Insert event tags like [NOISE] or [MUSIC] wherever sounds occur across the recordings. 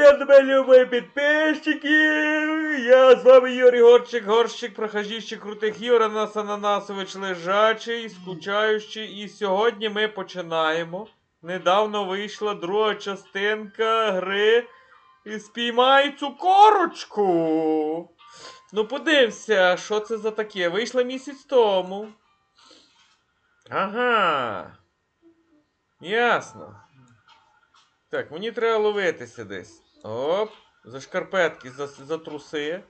один ми любі підписчики. Я з вами Юрій Горчик, горщик, прохажіщик крутих Юр, Анас Ананасович лежачий, скучаючий. І сьогодні ми починаємо. Недавно вийшла друга частинка гри і спіймай цю корочку. Ну, подився, що це за таке? Вийшла місяць тому. Ага. Ясно. Так, мені треба ловитися десь. Оп. За шкарпетки, за, за труси.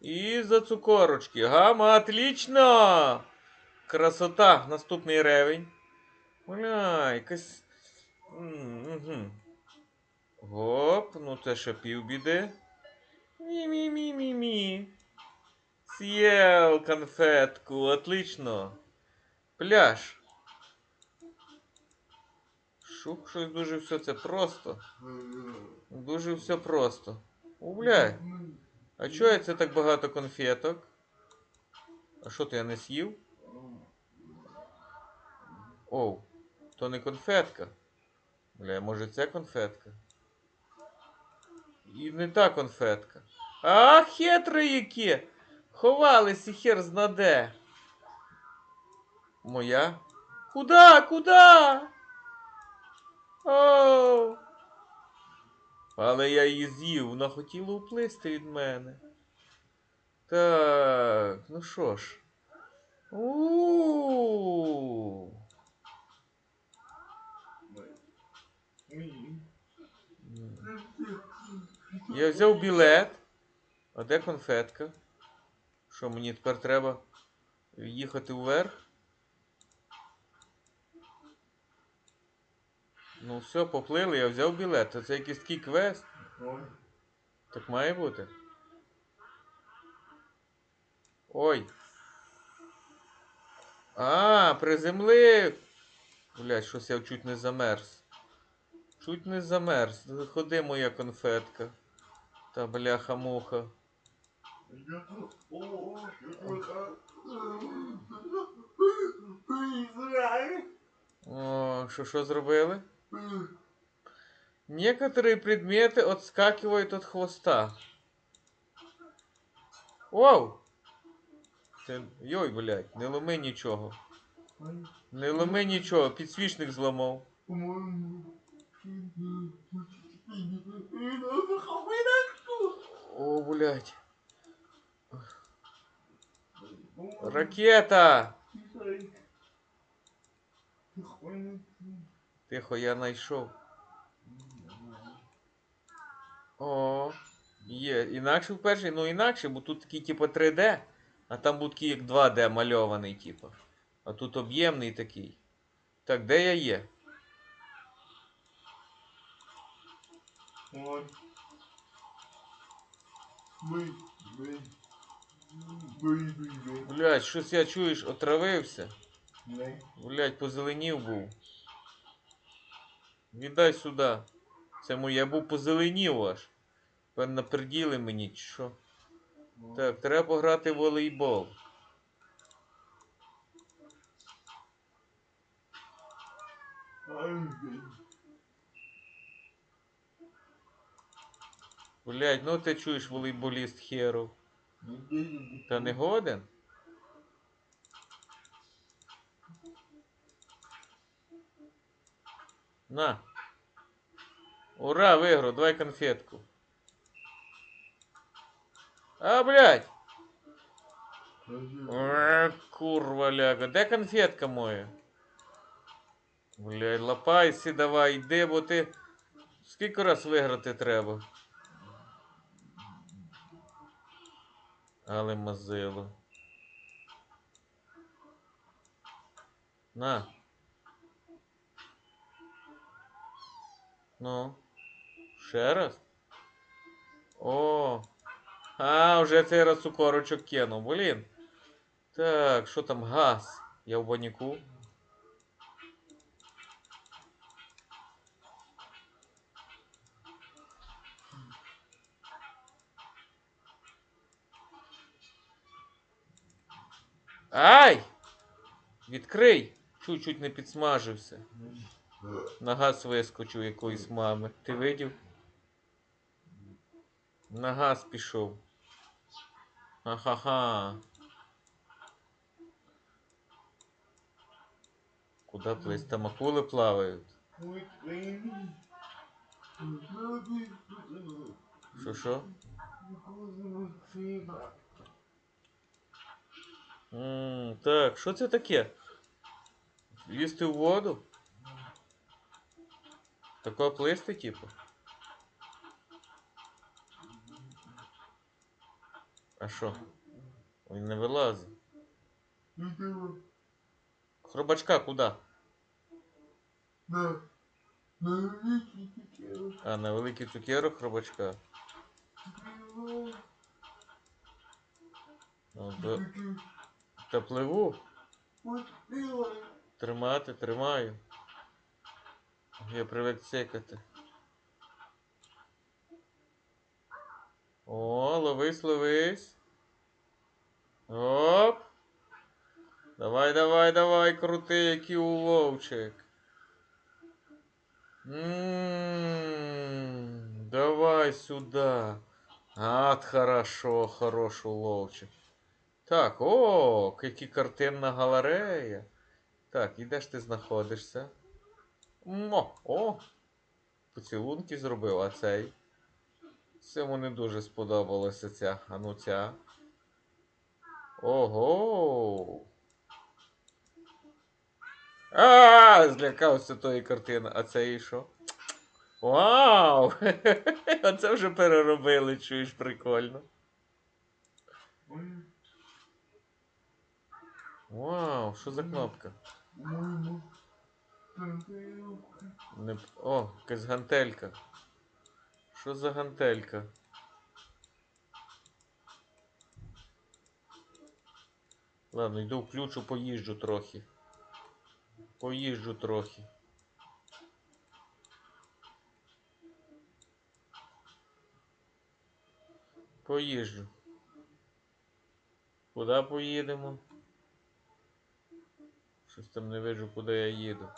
І за цукорочки. Гама, отлично! Красота. Наступний ревень. Бля, якась. Угу. Ну це ще півбіди. Мі-мі-мі-мі-мі. Съел конфетку, отлично. Пляж. Шук, щось дуже все це просто. Дуже все просто. О, бля. А чого це так багато конфеток? А що то я не з'їв? Оу, то не конфетка. Бля, може це конфетка? І не та конфетка. А, хитре яке! Ховались і хер знаде. Моя? Куда? Куда? Оу. Але я її з'їв, вона хотіла уплисти від мене. Так, ну що ж. У. Я взяв білет. А де конфетка? Що мені тепер треба їхати вверх? Ну все, поплили, я взяв білет. Це якийсь такий квест. Ой. Так має бути. Ой. А, приземлив. Блять, щось я чуть не замерз. Чуть не замерз. Ходи, моя конфетка. Та бляха-муха. О, що що зробили? Некоторые предметы отскакивают от хвоста. Оу! Це... Йой, блядь, не ломи нічого. Не ломи нічого, підсвічник зламав. О, блядь. Ракета! Тихо, я знайшов. О, є. Інакше в перший, ну інакше, бо тут такий, типу, 3D, а там був такий, як 2D мальований, типу. А тут об'ємний такий. Так, де я є? Ой. Блядь, щось я чуєш, отравився. ми. Блядь, позеленів був. Віддай сюди. Це моє, я був позеленів аж. Певно, наперділи мені, чи що. Так, треба пограти в волейбол. Ай, Блядь, ну ти чуєш волейболіст блін. Та не годен? На. Ура, виграв, давай конфетку. А, блядь! Е, Курва ляга, де конфетка моя? Блядь, лапайся давай, йди, бо ти. Скільки раз виграти треба? Але мазило. На. Ну. Ще раз. О. А, вже цей раз цукорочок кинув. Блін. Так, що там газ? Я в баніку. Ай! Відкрий! Чуть-чуть не підсмажився. На газ вискочив якоїсь мами. Ти видів? На газ пішов. Ха-ха-ха. Куда плыть? Там блин. Що що? Так, що це таке? Лізти в воду? Тако плисти, типу? А що? Він не вилазить. Хробачка куди? На. Великий теперь. А, на великий цукерок хробачка. Ну, то, та пливу. Тримати, тримаю. Я привик цикати. О, ловись, ловись. Оп. Давай, давай, давай, крути, який уловчик. Ммм, давай сюда. От хорошо, хороший уловчик. Так, о, які картинна галерея. Так, і де ж ти знаходишся? Мо, о! Поцілунки зробив, а цей. Цьому не дуже сподобалося ця. А ну ця. Ого! А, злякався тої картини. А це і що? Вау! [LAUGHS] Оце вже переробили, чуєш, прикольно. Вау, що за кнопка? Не... О, якась гантелька. Що за гантелька? Ладно, йду включу, поїжджу трохи. Поїжджу трохи. Поїжджу. Куди поїдемо? Щось там не виджу, куди я їду.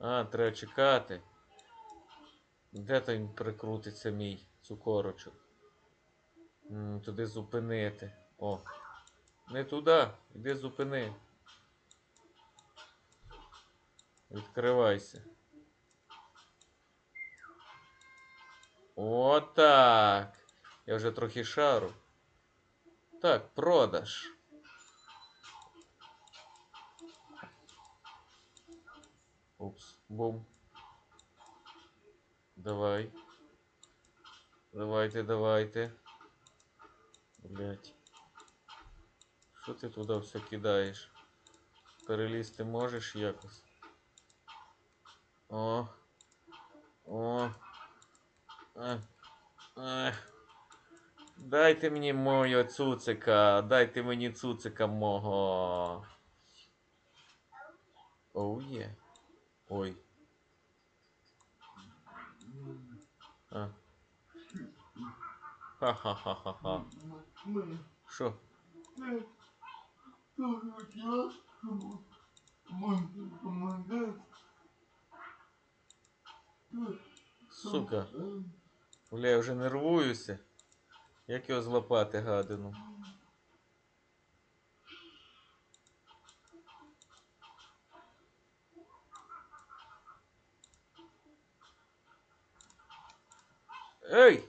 А, треба чекати. Де він прикрутиться мій цукорочок? М, туди зупинити. О. Не туди. Іди зупини. Відкривайся. Отак. Я вже трохи шару. Так, продаж. Упс, бум. Давай. Давайте, давайте. Блять. Що ти туди все кидаєш? Перелізти можеш якось? О. О. А. А. Дайте мені моє цуцика. Дайте мені цуцика мого. Оу є. Ой. А. Ха-ха-ха-ха-ха. Мы. Що? Ты. Тоже хотела, чтобы мы помогать. Ты. Сука. Э, Бля, я вже нервуюся. Як його злапати, гадину? Ей!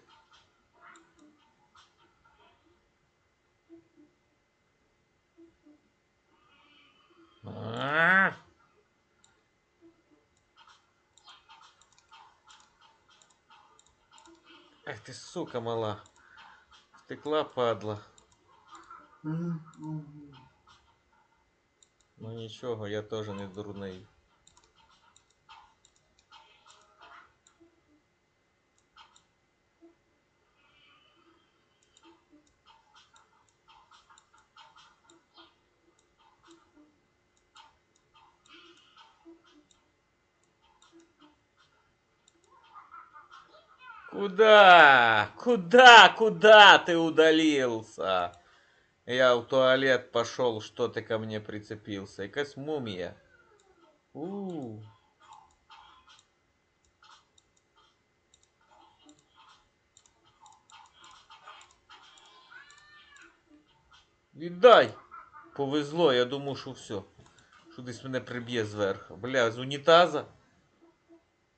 А! Ах ти сука мала. Втекла падла. э, э. Ну нічого, я теж не дурний. куда? Куда, куда ты удалился? Я в туалет пошел, что ты ко мне прицепился. И космумия. У, -у, -у. дай, Повезло, я думаю, что все. Що десь меня приб'є зверху. Бля, з унітаза?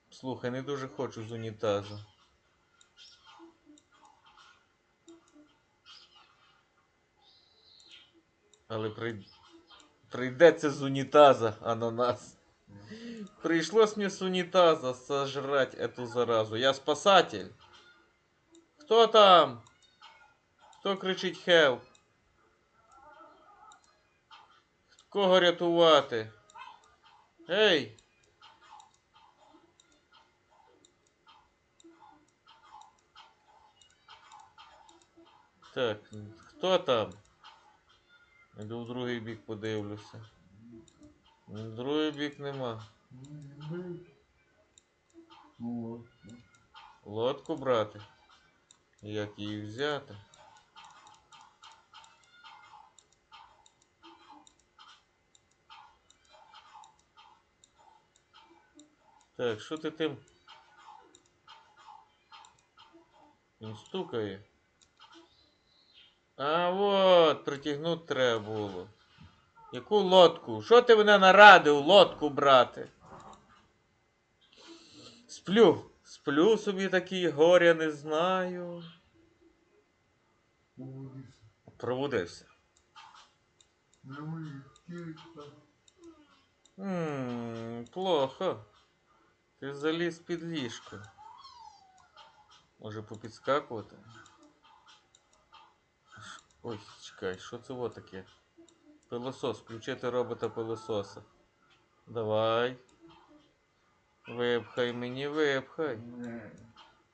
Слухай, не дуже хочу з унитаза. Але при... прийдеться з унітаза, а на нас. Пришлось мне с унитаза сожрать эту заразу. Я спасатель. Кто там? Хто кричить хелп? Кого рятувати? Ей! Так, хто там? Іду в другий бік подивлюся. В другий бік нема. Лодку брати. Як її взяти? Так, що ти тим? Він стукає. А от, притягнути треба було. Яку лодку? Що ти мене нарадив лодку брати? Сплю. Сплю собі такий горя не знаю. Тихо. Ммм, плохо. Ти заліз під ліжко. Може попідскакувати? Ой, чекай, що це во таке? Пилосос, включити робота пилососа. Давай. Випхай мені, випхай.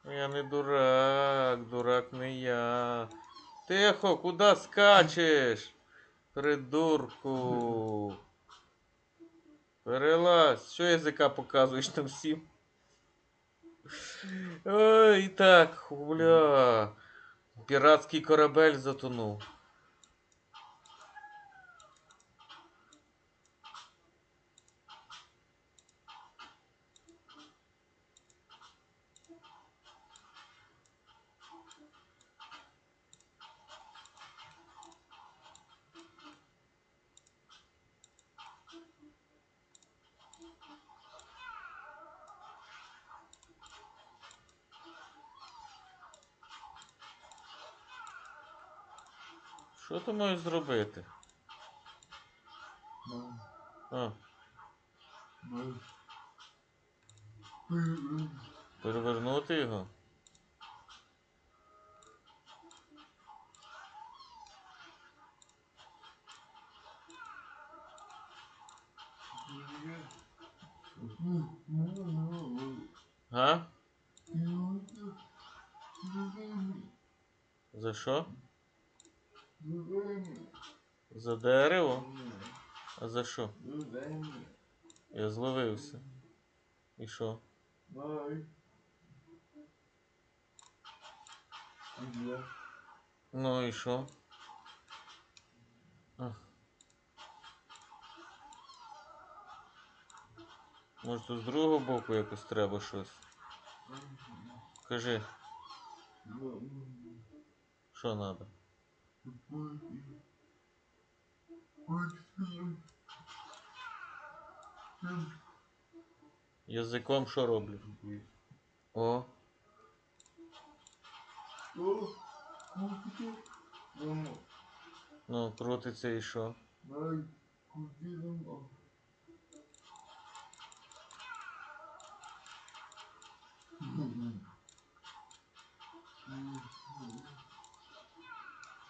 Я не дурак, дурак не я. Тихо, куди скачеш? Придурку. Перелазь, що язика показуєш там всім? Ой, так, бля. Піратський корабель затонув. Що ти маєш зробити? Мам. А, Мам. Привет. перевернути його? Га? За що? За дерево? А за що? Я зловився. І що? Ну і що? А. Може тут з другого боку якось треба щось? Кажи, що треба? Язиком що роблю? О, ну крутиться і що?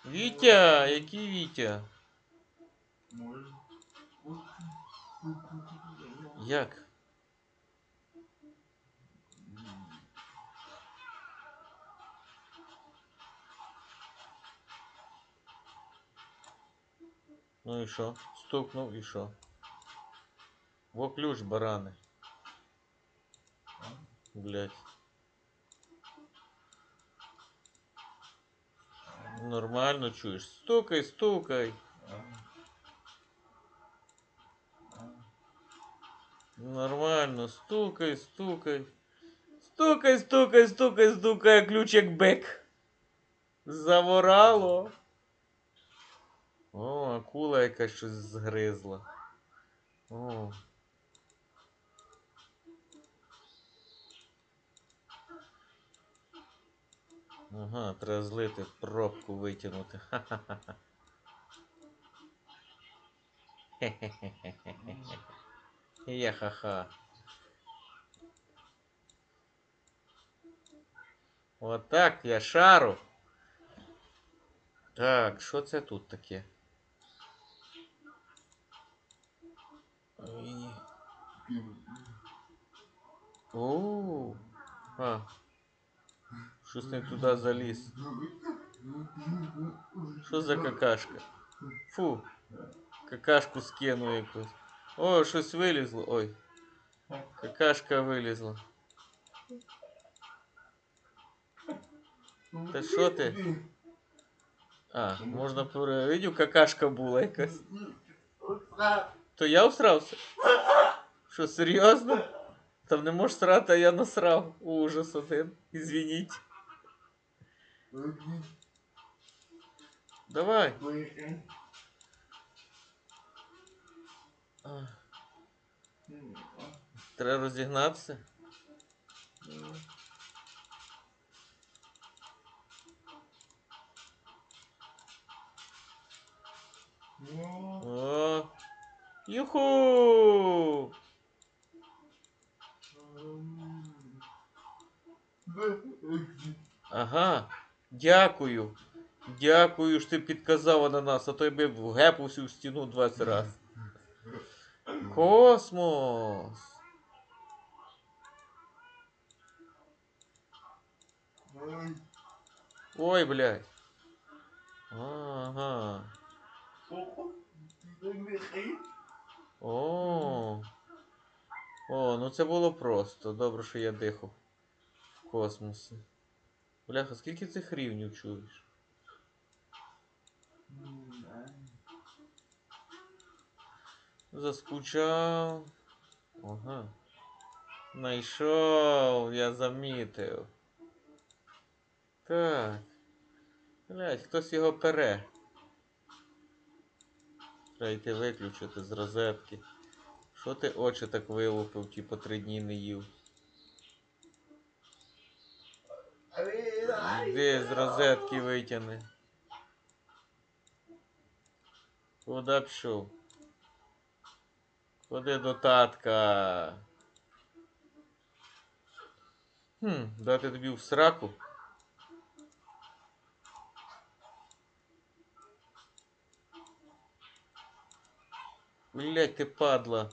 Вітя, який Вітя? Як? Ну і що? Стукнув і що? Во ключ, барани. Блять. Нормально чуєш. Стукай, стукай. Нормально, стукай, стукай. Стукай, стукай, стукай, стукай, ключ як бик. Заворало. Акула якась щось згризла. О. Ага, треба злити пробку витягнути. Ха-ха-ха. Хе-хе-хе-хе-хе. Я ха-ха. Отак я шару. Так, що це тут таке? О, а. Щось не туди заліз. Що за какашка? Фу. Какашку скину якусь. О, щось вилізло. Ой. Какашка вилізла. Та що ти? А, можна пере... Видів, какашка була якась. То я всрався? Що, серйозно? Там не можеш срати, а я насрав. Ужас один. Ізвініть. Давай. Треба розігнатися. О, юху! Ага, дякую. Дякую, що ти підказав ананас, а то я би вгепався в стіну 20 раз. Космос! Ой, блядь. Ага. О. О, ну це було просто. Добре, що я дихав в космосі. Бляха, скільки цих рівнів чуєш? Заскучав. Ага. Найшов, я замітив. Так. Блять, хтось його пере. Треба виключити з розетки. Що ти очі так вилупив, ті по три дні не їв? Іди з розетки витягни. Куда пішов? Ходи до татка. Хм, дати тобі в сраку. Блять, ти падла.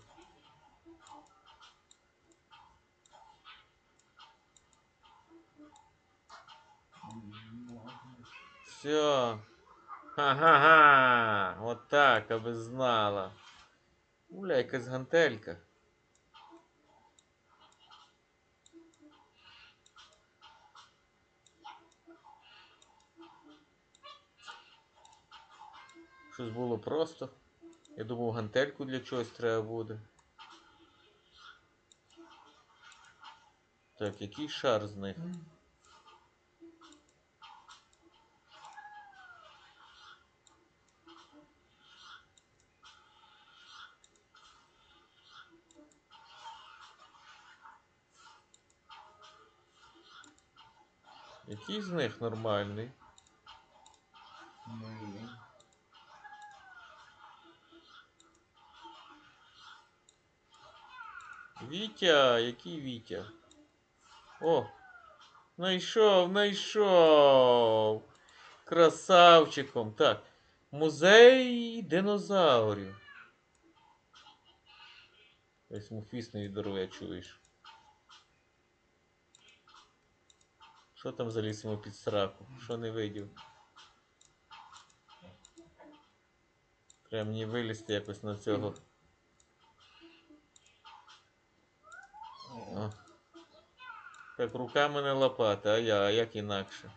Все. Ха-ха-ха. Вот так, аби знала. Бля, якась гантелька. Щось було просто. Я думав, гантельку для чогось треба буде. Так, який шар з них? Який з них нормальний? Вітя, який Вітя? О! Найшов, найшов! Красавчиком. Так. Музей динозаврів. Ось муфісний дарує, чуєш. Що там заліз йому під сраку? Що не видів? Треба мені вилізти якось на цього. О. Так, руками не лопати, а я, а як інакше?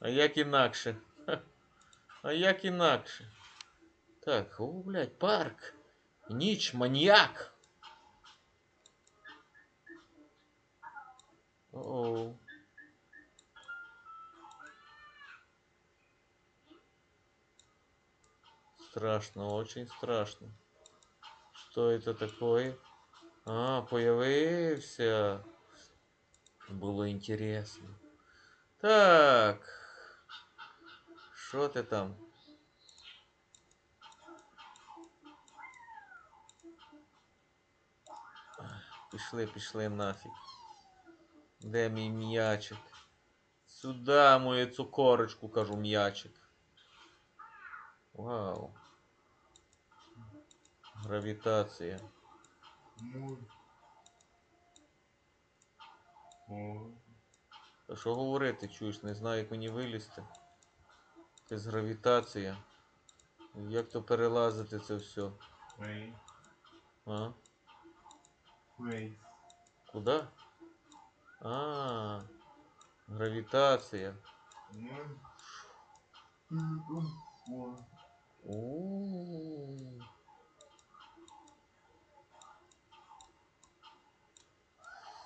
А як інакше? А як інакше? Так, о, блядь, парк. Ніч, маньяк. О-оу. Страшно, очень страшно. Что это такое? А, появився. Було інтересно. Так. Що ти там? Пішли, пішли нафіг. Де мій м'ячик? Сюда мою цукорочку, кажу, м'ячик. Вау. Гравітація. Та що говорити, чуєш, не знаю, як мені вилізти. Якась гравітація. Як то перелазити це все? А? Фейс. Куди? А, гравітація. Мой. Телефон. У.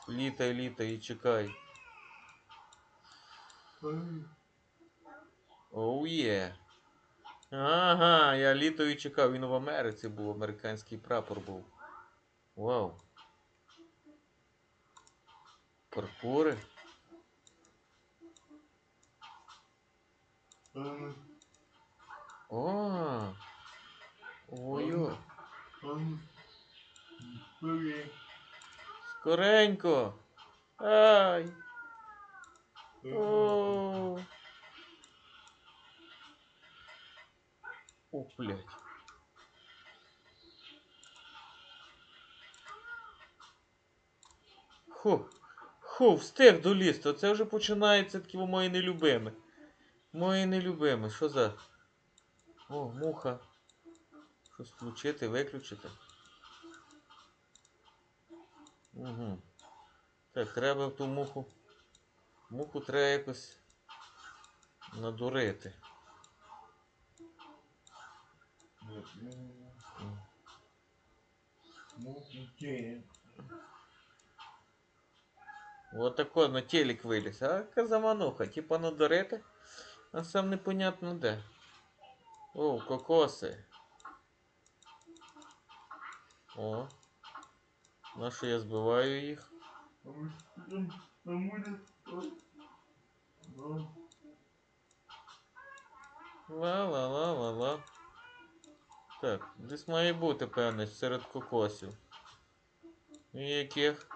Літай, літай і чекай. Оу є. Ага, я літою і чекав. Він в Америці був, американський прапор був. Вау. Паркури. О. Ой-ой. Скоренько. Ай. О. О, блядь. Ху. Ху, встиг долізти. Оце вже починається такі мої нелюбими. Мої нелюбими. Що за. О, муха. Щось включити, виключити. Угу. Так, треба в ту муху. Муху треба якось надурити. Вот такой на телек виліз. А казамануха, типа надурити, а сам непонятно де. О, кокоси. О. На що я збиваю їх? Ла-ла-ла-ла-ла. Так, десь має бути, певне, серед кокосів. Яких?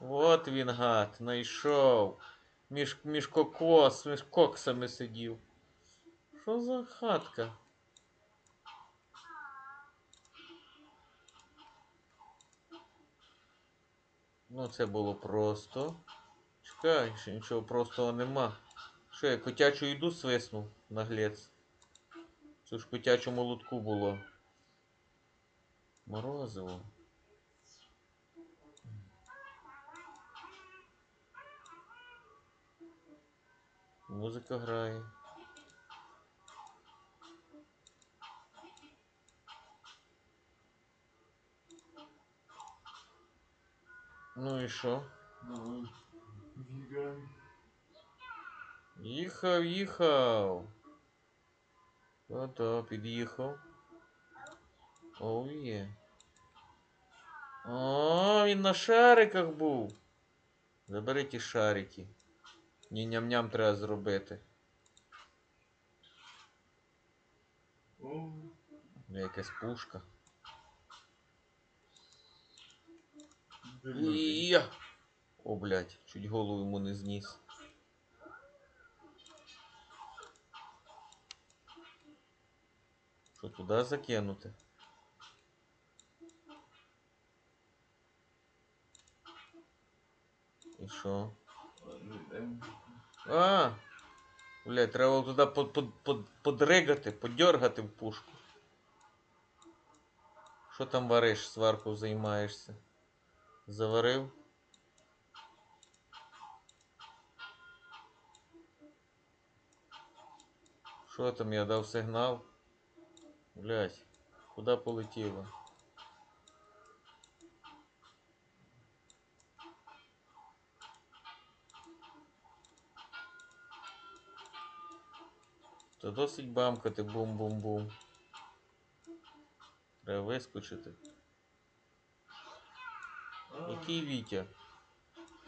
От він гад, знайшов. Між, між кокос, між коксами сидів. Що за хатка? Ну, це було просто. Чекай, ще нічого простого нема. Що я котячу їду свиснув, наглець. Це ж в котячому лотку було. Морозиво. Музика грає. Ну і що? давай. Бегаем. Їхав, їхав. Ото, під'їхав. Оу є. О, він на шариках був. Забери ті шарики. Ні ням-ням треба зробити. О, Якась пушка. Ія! О, блядь, чуть голову йому не зніс. Що туди закинути? І що? А! Блядь, треба туди под, под, под, подригати, подергати в пушку. Що там вариш, сварку займаєшся? Заварив? Що там я дав сигнал? Блядь, куди полетіло? То досить бамкати бум-бум-бум. Треба вискочити. Який Вітя?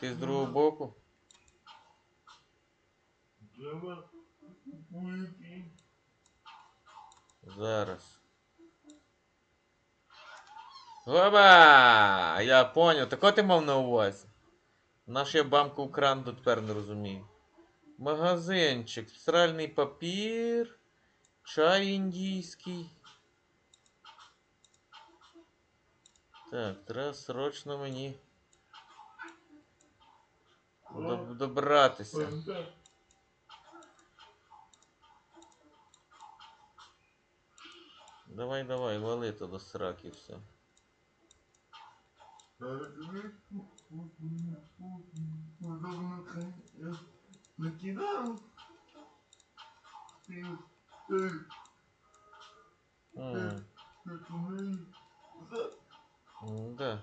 Ти з другого боку? Зараз. Оба! Я поняв. Так ти мав на увазі. Наш я бамку в кран тепер не розумію. Магазинчик, стиральний папір, чай індійський. Так, треба срочно мені доб- добратися. Давай, давай, вали то до сраки все. Накидав. М, Да.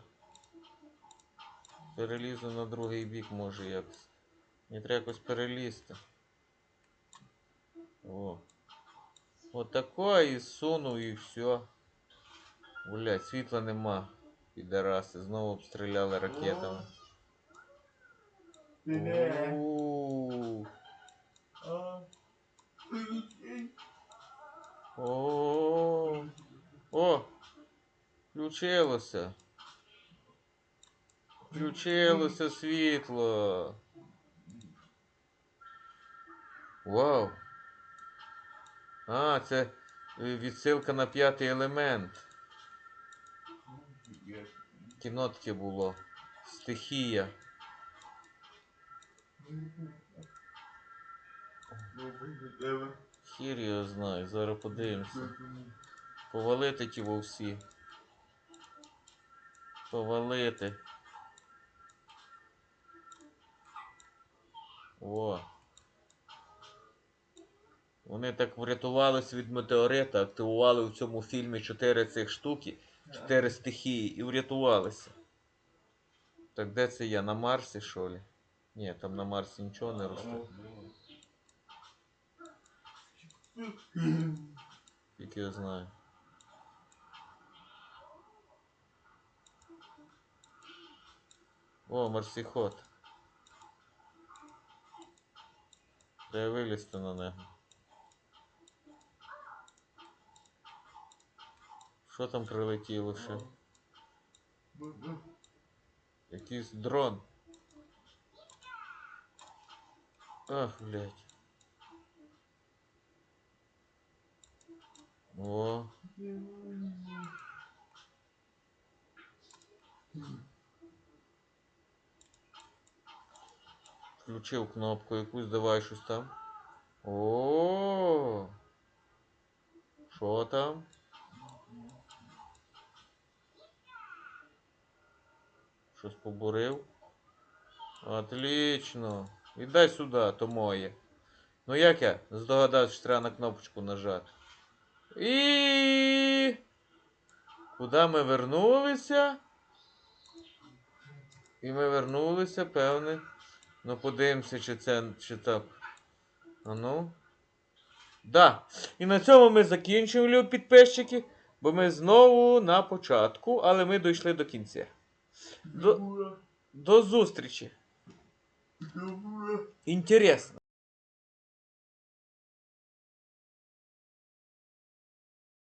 Перелізу на другий бік може якось. Мені треба якось перелізти. О. Отако і сунув і все. Блять, світла нема. Підараси, знову обстріляли ракетами. О. О. Включилося. Включилося світло. Вау. А, це відсилка на п'ятий елемент. Я- Кіно було. Стихія. Хір його знає, зараз подивимося. Повалити ті вовсі. Повалити. О. Вони так врятувалися від метеорита, активували в цьому фільмі чотири цих штуки, чотири стихії і врятувалися. Так де це я? На Марсі, що ли? Ні, там на Марсі нічого не росте. Тільки я знаю. О, марсиход. Треба вилізти на нього. Що там прилетіло ще? Якийсь дрон. Ах, блядь. О, включив кнопку якусь, давай щось там. О. Що там? Щось побурив. Отлично. Віддай сюди, то моє. Ну як я здогадався, що треба на кнопочку нажати. І. Куди ми вернулися? І ми вернулися, певне. Ну подивимося, чи це чи так. А ну. Да. І на цьому ми закінчуємо, любі підписчики. Бо ми знову на початку, але ми дійшли до кінця. До, до зустрічі. Інтересно.